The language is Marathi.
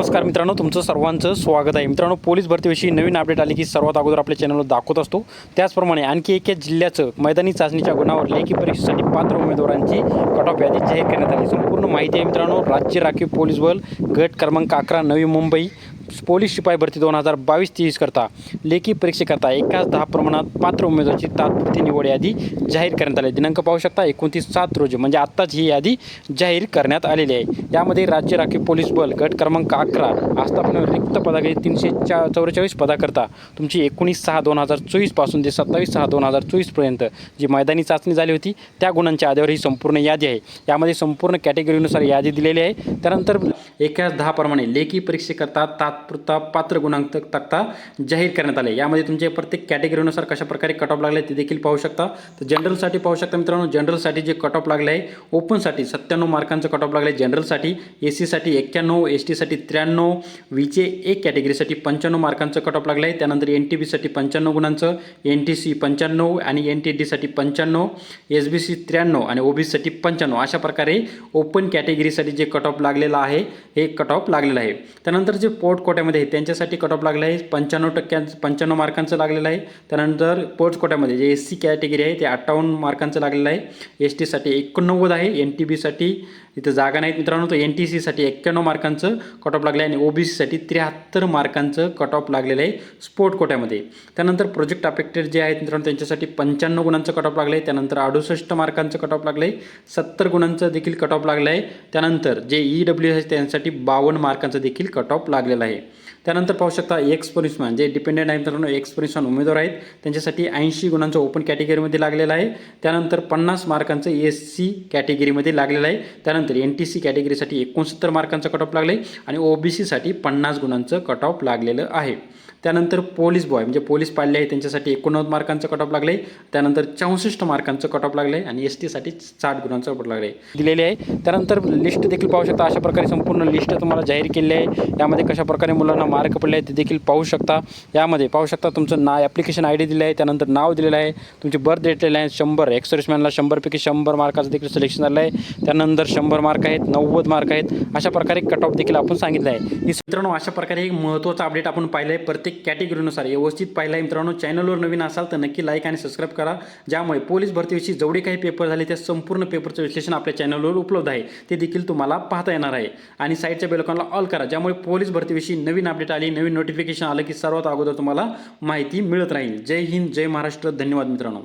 नमस्कार मित्रांनो तुमचं सर्वांचं स्वागत आहे. मित्रांनो पोलीस भरतीविषयी नवीन अपडेट आली की सर्वात अगोदर आपल्या चॅनलवर दाखवत असतो. त्याचप्रमाणे आणखी एक जिल्ह्याचं मैदानी चाचणीच्या गुणावर लेखी परीक्षेसाठी पात्र उमेदवारांची कट ऑफ यादी जाहीर करण्यात आली. संपूर्ण माहिती आहे मित्रांनो राज्य राखीव पोलीस बल गट क्रमांक अकरा नवी मुंबई. पोलीस शिपाई भरती दोन हजार बावीस तेवीस करता लेखी परीक्षेकरता एकाच दहा प्रमाणात पात्र उमेदवाराची तात्पुरती निवड यादी जाहीर करण्यात आली. आहे. दिनांक पाहू शकता एकोणतीस सात रोजी म्हणजे आत्ताच ही यादी जाहीर करण्यात आलेली आहे. यामध्ये राज्य राखीव पोलीस बल गट क्रमांक अकरा आस्थापना रिक्त पदाकडे तीनशे चा चौवेचाळीस पदाकरता तुमची एकोणीस सहा दोन हजार चोवीसपासून ते सत्तावीस सहा दोन हजार चोवीसपर्यंत जी मैदानी चाचणी झाली होती त्या गुणांच्या आधारावर ही संपूर्ण यादी आहे. यामध्ये संपूर्ण कॅटेगरीनुसार यादी दिलेली आहे. त्यानंतर एकाच दहा प्रमाणे लेखी परीक्षेकरता तात्पुरता पात्र गुणांक तक्ता जाहीर करण्यात आले. यामध्ये तुमचे प्रत्येक कॅटेगरीनुसार कशा प्रकारे कट ऑफ लागले ते देखील पाहू शकता. तर जनरलसाठी पाहू शकता मित्रांनो जनरलसाठी जे कट ऑफ लागले आहे ओपनसाठी सत्त्याण्णव मार्कांचं कट ऑफ लागले. जनरलसाठी ए सीसाठी एक्क्याण्णव एस टीसाठी त्र्याण्णव व्हीचे एक कॅटेगरीसाठी पंच्याण्णव मार्कांचं कट ऑफ लागलं आहे. त्यानंतर एन टी बीसाठी पंच्याण्णव गुणांचं एन टी सी पंच्याण्णव आणि एन टी डीसाठी पंच्याण्णव एस बी सी त्र्याण्णव आणि ओ बीसाठी पंच्याण्णव. अशा प्रकारे ओपन कॅटेगरीसाठी जे कट ऑफ लागलेलं आहे हे कट ऑफ लागलेलं आहे. त्यानंतर जे पोर्ट कोट्यामध्ये आहे त्यांच्यासाठी कट ऑफ लागलं आहे. पंच्याण्णव टक्क्यांचं पंच्याण्णव मार्कांचं लागलेलं आहे. त्यानंतर पोर्ट कोट्यामध्ये जे एस सी कॅटेगरी आहे ते अठ्ठावन्न मार्कांचं लागलेलं आहे. एस टीसाठी एकोणनव्वद आहे. एन टी बीसाठी इथं जागा नाहीत मित्रांनो. तर एन टी सीसाठी एक्क्याण्णव मार्कांचं कट ऑफ लागलं आहे आणि ओ बी सीसाठी त्र्याहत्तर मार्कांचं कट ऑफ लागलेलं आहे स्पोर्ट कोट्यामध्ये. त्यानंतर प्रोजेक्ट अफेक्टेड जे आहेत मित्रांनो त्यांच्यासाठी पंच्याण्णव गुणांचं कट ऑफ लागलं आहे त्यानंतर अडुसष्ट मार्कांचं कट ऑफ लागलं आहे सत्तर गुणांचं देखील कट ऑफ लागलं आहे त्यानंतर जे ई डब्ल्यू आहे त्यांच्यासाठी बावन्न मार्कांचं देखील कट ऑफ लागलेलं आहे. त्यानंतर पाहू शकता एक्स जे डिपेंडेंट आहे मित्रांनो एक्स उमेदवार आहेत. त्यांच्यासाठी ऐंशी गुणांचं ओपन कॅटेगरीमध्ये लागलेलं आहे. त्यानंतर पन्नास मार्कांचं एस सी कॅटेगरीमध्ये लागलेलं आहे. त्यानंतर एन टी सी कॅटेगरीसाठी एकोणसत्तर मार्कांचं कट ऑफ लागलं आहे आणि ओ बी सीसाठी पन्नास गुणांचं कट ऑफ लागलेलं आहे. त्यानंतर पोलीस बॉय म्हणजे पोलीस पाळले आहे त्यांच्यासाठी एकोणनव्वद मार्कांचं कट ऑफ आहे त्यानंतर चौसष्ट मार्कांचं कट ऑफ लागलं आहे आणि एस टीसाठी साठ गुणांचं कट लागलं आहे दिलेले आहे. त्यानंतर लिस्ट देखील पाहू शकता अशा प्रकारे संपूर्ण लिस्ट तुम्हाला जाहीर केली आहे. यामध्ये कशा प्रकारे मुलांना मार्क पडले आहेत ते देखील पाहू शकता. यामध्ये पाहू शकता तुमचं ना ॲप्लिकेशन आय डी दिलं आहे त्यानंतर नाव दिलेलं आहे तुमची बर्थ डेट दिलेलं आहे शंभर. एक्सर्समॅनला शंभरपैकी शंभर मार्काचं देखील सिलेक्शन झालं आहे. त्यानंतर शंभर मार्क आहेत नव्वद मार्क आहेत. अशा प्रकारे कट ऑफ देखील आपण सांगितलं आहे. ही मित्रांनो अशा प्रकारे एक महत्त्वाचा अपडेट आपण पाहिलं आहे प्रत्येक कॅटेगरीनुसार व्यवस्थित पाहिलं आहे मित्रांनो चॅनलवर नवीन असाल तर नक्की लाईक आणि सबस्क्राईब करा. ज्यामुळे पोलीस भरतीविषयी जेवढे काही पेपर झाले त्या संपूर्ण पेपरचं विश्लेषण आपल्या चॅनलवर उपलब्ध आहे. ते देखील तुम्हाला पाहता येणार आहे. आणि साईडच्या बेलकॉनला ऑल करा. ज्यामुळे पोलीस भरतीविषयी नवीन अपडेट अपडेट आली नवीन नोटिफिकेशन आलं की सर्वात अगोदर तुम्हाला माहिती मिळत राहील. जय हिंद जय महाराष्ट्र धन्यवाद मित्रांनो.